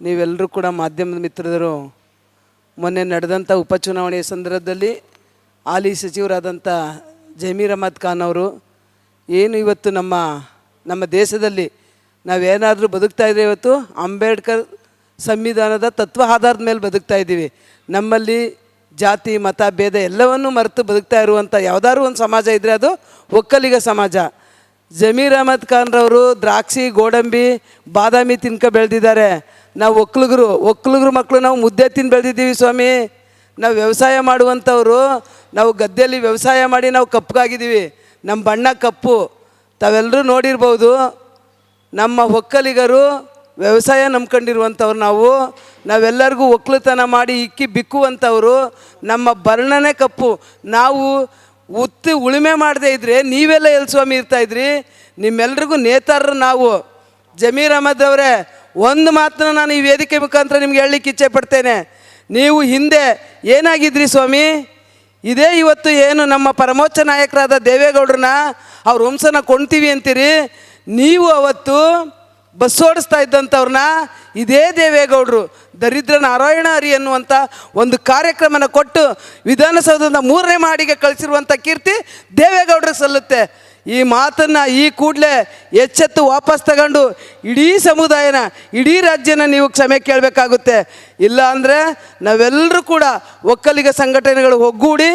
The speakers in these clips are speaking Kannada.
ನೀವೆಲ್ಲರೂ ಕೂಡ ಮಾಧ್ಯಮದ ಮಿತ್ರರು, ಮೊನ್ನೆ ನಡೆದಂಥ ಉಪಚುನಾವಣೆಯ ಸಂದರ್ಭದಲ್ಲಿ ಹಾಲಿ ಸಚಿವರಾದಂಥ ಜಮೀರ್ ಅಹಮದ್ ಖಾನ್ ಅವರು, ಏನು ಇವತ್ತು ನಮ್ಮ ನಮ್ಮ ದೇಶದಲ್ಲಿ ನಾವೇನಾದರೂ ಬದುಕ್ತಾ ಇದ್ರೆ ಇವತ್ತು ಅಂಬೇಡ್ಕರ್ ಸಂವಿಧಾನದ ತತ್ವ ಆಧಾರದ ಮೇಲೆ ಬದುಕ್ತಾ ಇದ್ದೀವಿ. ನಮ್ಮಲ್ಲಿ ಜಾತಿ, ಮತ, ಭೇದ ಎಲ್ಲವನ್ನೂ ಮರೆತು ಬದುಕ್ತಾ ಇರುವಂಥ ಯಾವುದಾದ್ರು ಒಂದು ಸಮಾಜ ಇದ್ದರೆ ಅದು ಒಕ್ಕಲಿಗ ಸಮಾಜ. ಜಮೀರ್ ಅಹಮದ್ ಖಾನ್ರವರು ದ್ರಾಕ್ಷಿ, ಗೋಡಂಬಿ, ಬಾದಾಮಿ ತಿನ್ಕ ಬೆಳೆದಿದ್ದಾರೆ. ನಾವು ಒಕ್ಕಲಿಗರು ಒಕ್ಕಲಿಗರು ಮಕ್ಕಳು ನಾವು ಮುದ್ದೆ ತಿಂದು ಬೆಳೆದಿದ್ದೀವಿ ಸ್ವಾಮಿ. ನಾವು ವ್ಯವಸಾಯ ಮಾಡುವಂಥವ್ರು, ನಾವು ಗದ್ದೆಯಲ್ಲಿ ವ್ಯವಸಾಯ ಮಾಡಿ ನಾವು ಕಪ್ಪಗಾಗಿದ್ದೀವಿ ನಮ್ಮ ಬಣ್ಣ ಕಪ್ಪು. ತಾವೆಲ್ಲರೂ ನೋಡಿರ್ಬೋದು, ನಮ್ಮ ಒಕ್ಕಲಿಗರು ವ್ಯವಸಾಯ ನಂಬ್ಕೊಂಡಿರುವಂಥವ್ರು ನಾವು. ನಾವೆಲ್ಲರಿಗೂ ಒಕ್ಕಲುತನ ಮಾಡಿ ಇಕ್ಕಿ ಬಿಕ್ಕುವಂಥವ್ರು. ನಮ್ಮ ಬರ್ಣನೇ ಕಪ್ಪು. ನಾವು ಉತ್ತಿ ಉಳುಮೆ ಮಾಡದೇ ಇದ್ರೆ ನೀವೆಲ್ಲ ಎಲ್ಲಿ ಸ್ವಾಮಿ ಇರ್ತಾಯಿದ್ರಿ ನಿಮ್ಮೆಲ್ರಿಗೂ ನೇತಾರರು ನಾವು. ಜಮೀರ್ ಅಹಮದ್ ಅವರೇ, ಒಂದು ಮಾತನ್ನ ನಾನು ಈ ವೇದಿಕೆ ಮುಖಾಂತರ ನಿಮ್ಗೆ ಹೇಳಲಿಕ್ಕೆ ಇಚ್ಛೆ ಪಡ್ತೇನೆ. ನೀವು ಹಿಂದೆ ಏನಾಗಿದ್ರಿ ಸ್ವಾಮಿ? ಇದೇ ಇವತ್ತು ಏನು ನಮ್ಮ ಪರಮೋಚ್ಚ ನಾಯಕರಾದ ದೇವೇಗೌಡ್ರನ್ನ ಅವ್ರ ವಂಶನ ಕೊಂಡ್ತೀವಿ ಅಂತೀರಿ? ನೀವು ಅವತ್ತು ಬಸ್ ಓಡಿಸ್ತಾ ಇದ್ದಂಥವ್ರನ್ನ ಇದೇ ದೇವೇಗೌಡರು ದರಿದ್ರ ನಾರಾಯಣ ಹರಿ ಅನ್ನುವಂಥ ಒಂದು ಕಾರ್ಯಕ್ರಮನ ಕೊಟ್ಟು ವಿಧಾನಸೌಧದ ಮೂರನೇ ಮಾಡಿಗೆ ಕಳಿಸಿರುವಂಥ ಕೀರ್ತಿ ದೇವೇಗೌಡರು ಸಲ್ಲುತ್ತೆ. ಈ ಮಾತನ್ನು ಈ ಕೂಡಲೇ ಎಚ್ಚೆತ್ತು ವಾಪಸ್ ತಗೊಂಡು ಇಡೀ ಸಮುದಾಯನ, ಇಡೀ ರಾಜ್ಯನ ನೀವು ಕ್ಷಮೆ ಕೇಳಬೇಕಾಗುತ್ತೆ. ಇಲ್ಲ ಅಂದರೆ ನಾವೆಲ್ಲರೂ ಕೂಡ ಒಕ್ಕಲಿಗ ಸಂಘಟನೆಗಳು ಒಗ್ಗೂಡಿ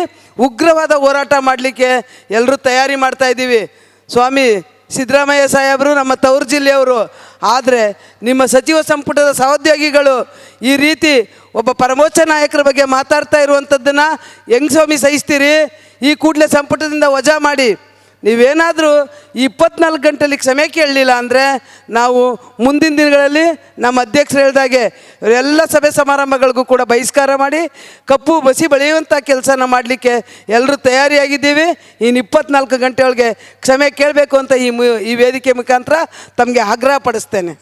ಉಗ್ರವಾದ ಹೋರಾಟ ಮಾಡಲಿಕ್ಕೆ ಎಲ್ಲರೂ ತಯಾರಿ ಮಾಡ್ತಾ ಇದ್ದೀವಿ. ಸ್ವಾಮಿ ಸಿದ್ದರಾಮಯ್ಯ ಸಾಹೇಬರು, ನಮ್ಮ ತವರು ಜಿಲ್ಲೆಯವರು. ಆದರೆ ನಿಮ್ಮ ಸಚಿವ ಸಂಪುಟದ ಸಹೋದ್ಯೋಗಿಗಳು ಈ ರೀತಿ ಒಬ್ಬ ಪರಮೋಚ್ಚ ನಾಯಕರ ಬಗ್ಗೆ ಮಾತಾಡ್ತಾ ಇರುವಂಥದ್ದನ್ನು ಹೆಂಗ್ ಸ್ವಾಮಿ ಸಹಿಸ್ತೀರಿ? ಈ ಕೂಡಲೇ ಸಂಪುಟದಿಂದ ವಜಾ ಮಾಡಿ. ನೀವೇನಾದರೂ ಇಪ್ಪತ್ನಾಲ್ಕು ಗಂಟೆಲಿ ಕ್ಷಮೆ ಕೇಳಲಿಲ್ಲ ಅಂದರೆ ನಾವು ಮುಂದಿನ ದಿನಗಳಲ್ಲಿ ನಮ್ಮ ಅಧ್ಯಕ್ಷರು ಹೇಳಿದಾಗೆ ಎಲ್ಲ ಸಭೆ ಸಮಾರಂಭಗಳಿಗೂ ಕೂಡ ಬಹಿಷ್ಕಾರ ಮಾಡಿ, ಕಪ್ಪು ಬಸಿ ಬೆಳೆಯುವಂಥ ಕೆಲಸನ ಮಾಡಲಿಕ್ಕೆ ಎಲ್ಲರೂ ತಯಾರಿಯಾಗಿದ್ದೀವಿ. ಇನ್ನು ಇಪ್ಪತ್ನಾಲ್ಕು ಗಂಟೆ ಒಳಗೆ ಕ್ಷಮೆ ಕೇಳಬೇಕು ಅಂತ ಈ ಈ ವೇದಿಕೆ ಮುಖಾಂತರ ತಮಗೆ ಆಗ್ರಹ ಪಡಿಸ್ತೇನೆ